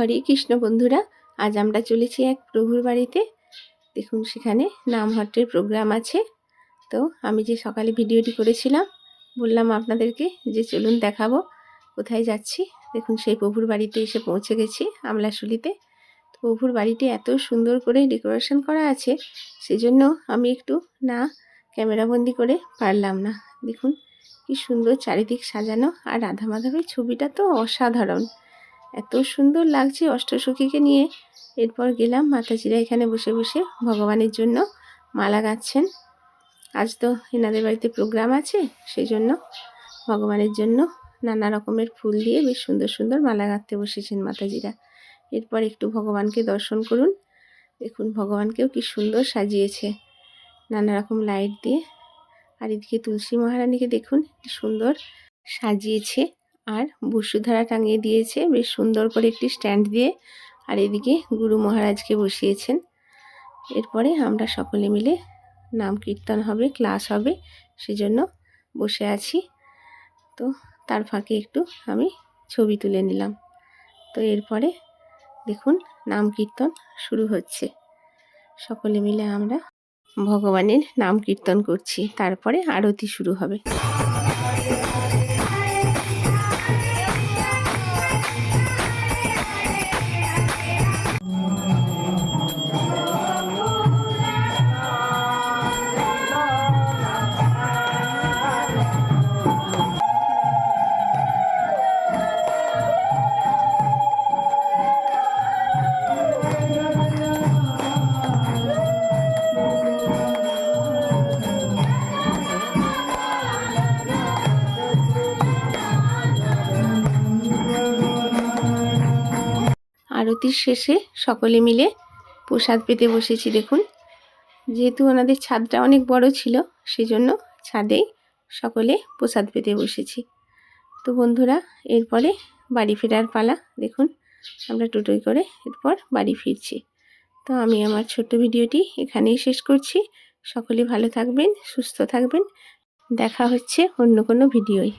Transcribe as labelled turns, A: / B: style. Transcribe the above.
A: হরে কৃষ্ণ বন্ধুরা, আজ আমরা চলেছি এক প্রভুর বাড়িতে। দেখুন, সেখানে নামহট্টের প্রোগ্রাম আছে। তো আমি যে সকালে ভিডিওটি করেছিলাম, বললাম আপনাদেরকে যে চলুন দেখাবো, কোথায় যাচ্ছি। দেখুন, সেই প্রভুর বাড়িতে এসে পৌঁছে গেছি আমলাশুলিতে। তো প্রভুর বাড়িটি এত সুন্দর করে ডেকোরেশন করা আছে, সেজন্য আমি একটু না ক্যামেরাবন্দি করে পারলাম না। দেখুন, কি সুন্দর চারিদিক সাজানো, আর রাধা মাধবের ছবিটা তো অসাধারণ। এত সুন্দর লাগছে অষ্টসখীকে নিয়ে। এরপর গেলাম মাতাজিরা এখানে বসে বসে ভগবানের জন্য মালা গাচ্ছেন আজ তো এনাদের বাড়িতে প্রোগ্রাম আছে, সেই জন্য ভগবানের জন্য নানা রকমের ফুল দিয়ে বেশ সুন্দর সুন্দর মালা গাঁথতে বসেছেন মাতাজিরা। এরপর একটু ভগবানকে দর্শন করুন। দেখুন ভগবানকেও কি সুন্দর সাজিয়েছে নানা রকম লাইট দিয়ে। আর এদিকে তুলসী মহারানীকে দেখুন, কি সুন্দর সাজিয়েছে। আর বসুধারা টাঙিয়ে দিয়েছে। বেশ সুন্দর করে একটি স্ট্যান্ড দিয়ে আর এদিকে গুরু মহারাজকে বসিয়েছেন। এরপরে আমরা সকলে মিলে নাম কীর্তন হবে, ক্লাস হবে, সেজন্য বসে আছি। তো তার ফাঁকে একটু আমি ছবি তুলে নিলাম। তো এরপরে দেখুন নাম কীর্তন শুরু হচ্ছে। সকলে মিলে আমরা ভগবানের নাম কীর্তন করছি। তারপরে আরতি শুরু হবে। আরতির শেষে সকলে মিলে প্রসাদ পেতে বসেছি, দেখুন। যেহেতু ওনাদের ছাদটা অনেক বড় ছিল, সেজন্য ছাদেই সকলে প্রসাদ পেতে বসেছি। তো বন্ধুরা, এরপরে বাড়ি ফেরার পালা, দেখুন। আমরা টোটোয় করে এরপর বাড়ি ফিরছি। তো আমি আমার ছোট্ট ভিডিওটি এখানেই শেষ করছি। সকলে ভালো থাকবেন, সুস্থ থাকবেন। দেখা হচ্ছে অন্য কোনো ভিডিওয়।